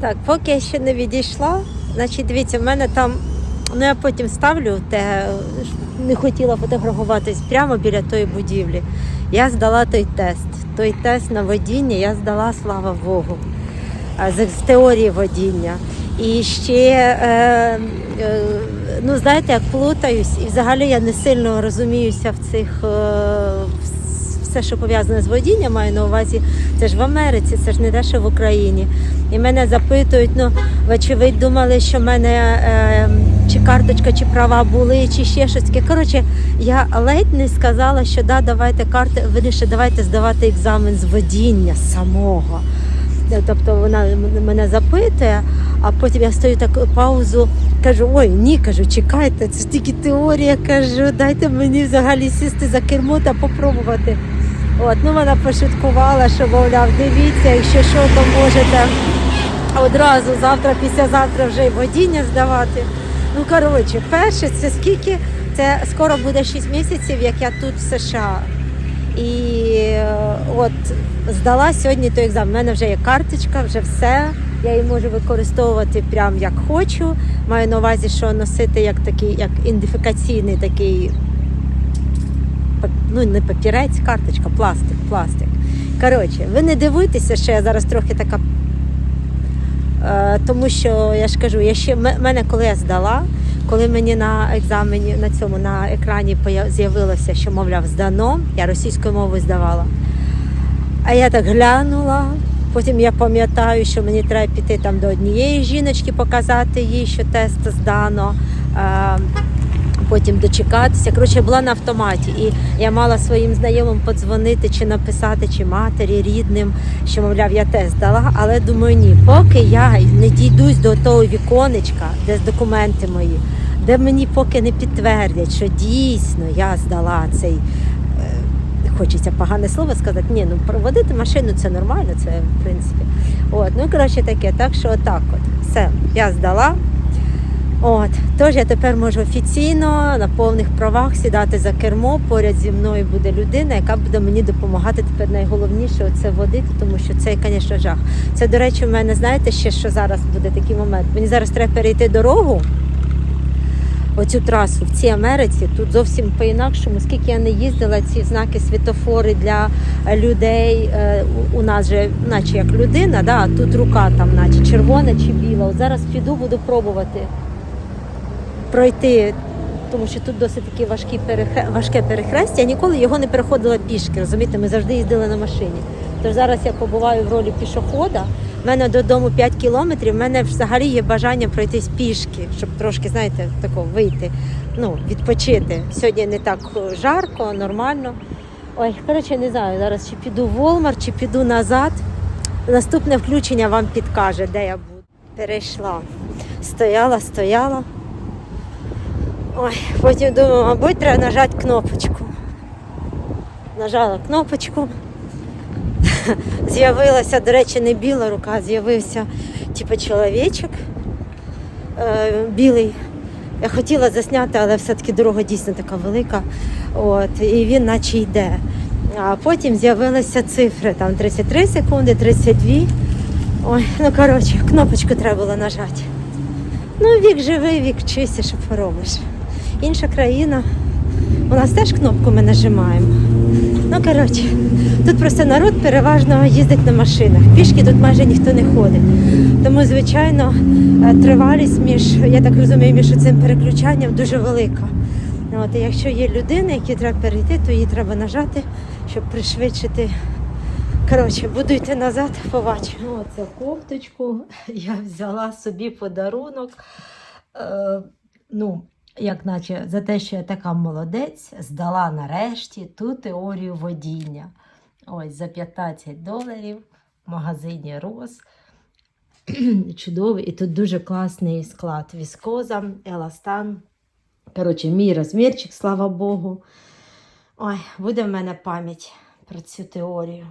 Так, поки я ще не відійшла, значить, дивіться, в мене там, ну я потім ставлю те, не хотіла фотографуватись прямо біля тої будівлі. Я здала той тест. Той тест на водіння я здала, слава Богу, з, теорії водіння. І ще, е, е, ну знаєте, як плутаюсь, і взагалі я не сильно розуміюся в цих е, все, що пов'язане з водінням, маю на увазі, це ж в Америці, це ж не те, що в Україні. І мене запитують, ну, вочевидь, думали, що в мене е, чи карточка, чи права були, чи ще щось. Коротше, я ледь не сказала, що да, давайте карти, вирішили, давайте здавати екзамен з водіння самого. Тобто вона мене запитує, а потім я стою таку паузу, кажу: ой, ні, кажу, чекайте, це ж тільки теорія, кажу, дайте мені взагалі сісти за кермо та попробувати. От, ну вона пошуткувала, що мовляв, дивіться, якщо що, то можете одразу завтра, післязавтра вже й водіння здавати. Ну коротше, перше, це скільки? Це скоро буде 6 місяців, як я тут в США. І е, от здала сьогодні той екзамен. У мене вже є карточка, вже все. Я її можу використовувати прям як хочу. Маю на увазі, що носити як такий, як ідентифікаційний такий ну не папірець, карточка, пластик, пластик. Коротше, ви не дивуйтеся, що я зараз трохи така. Е, тому що я ж кажу, я ще мене коли я здала, коли мені на екзамені на цьому на екрані з'явилося, що мовляв здано, я російською мовою здавала. А я так глянула. Потім я пам'ятаю, що мені треба піти там до однієї жіночки, показати їй, що тест здано. Е, Потім дочекатися. Коротше, була на автоматі, і я мала своїм знайомим подзвонити чи написати, чи матері, рідним, що мовляв, я тест здала. Але думаю, ні, поки я не дійдусь до того віконечка, де документи мої, де мені поки не підтвердять, що дійсно я здала цей. е, Хочеться погане слово сказати. Ні, ну проводити машину це нормально, це в принципі. От, ну коротше таке, так що отак от. Все, я здала. От, тож я тепер можу офіційно на повних правах сідати за кермо. Поряд зі мною буде людина, яка буде мені допомагати. Тепер найголовніше це водити, тому що це, звісно, жах. Це, до речі, в мене знаєте ще, що зараз буде такий момент. Мені зараз треба перейти дорогу. Оцю трасу в цій Америці тут зовсім по-інакшому, скільки я не їздила, ці знаки світофори для людей. е, у- нас же, наче як людина, да, тут рука там, наче червона чи біла. От зараз піду, буду пробувати пройти, тому що тут досить перехре... важке перехрестя. Я ніколи його не переходила пішки. Розумієте, ми завжди їздили на машині. Тож зараз я побуваю в ролі пішохода. У мене додому 5 кілометрів. У мене взагалі є бажання пройтись пішки, щоб трошки, знаєте, тако вийти, ну, відпочити. Сьогодні не так жарко, нормально. Ой, коротше, не знаю, зараз чи піду в Walmart, чи піду назад. Наступне включення вам підкаже, де я буду. Перейшла. Стояла, стояла. Ой, потім думаю, мабуть, треба нажати кнопочку. Нажала кнопочку. З'явилася, до речі, не біла рука, з'явився типу чоловічок е, білий. Я хотіла засняти, але все-таки дорога дійсно така велика. От, і він наче йде. А потім з'явилися цифри, там 33 секунди, 32. Ой, ну коротше, кнопочку треба було нажати. Ну, вік живий, вік вчися, що поробиш. Інша країна. У нас теж кнопку ми нажимаємо. Ну, коротше, тут просто народ переважно їздить на машинах. Пішки тут майже ніхто не ходить. Тому, звичайно, е, тривалість між, я так розумію, між цим переключанням дуже велика. От, і якщо є людина, які треба перейти, то її треба нажати, щоб пришвидшити. Коротше, буду йти назад, побачимо. Оце кофточку я взяла собі подарунок. Е, ну, як наче за те, що я така молодець, здала нарешті ту теорію водіння. Ось за 15 доларів в магазині Рос. Чудовий. І тут дуже класний склад. Віскоза, еластан. Коротше, мій розмірчик, слава Богу. Ой, буде в мене пам'ять про цю теорію.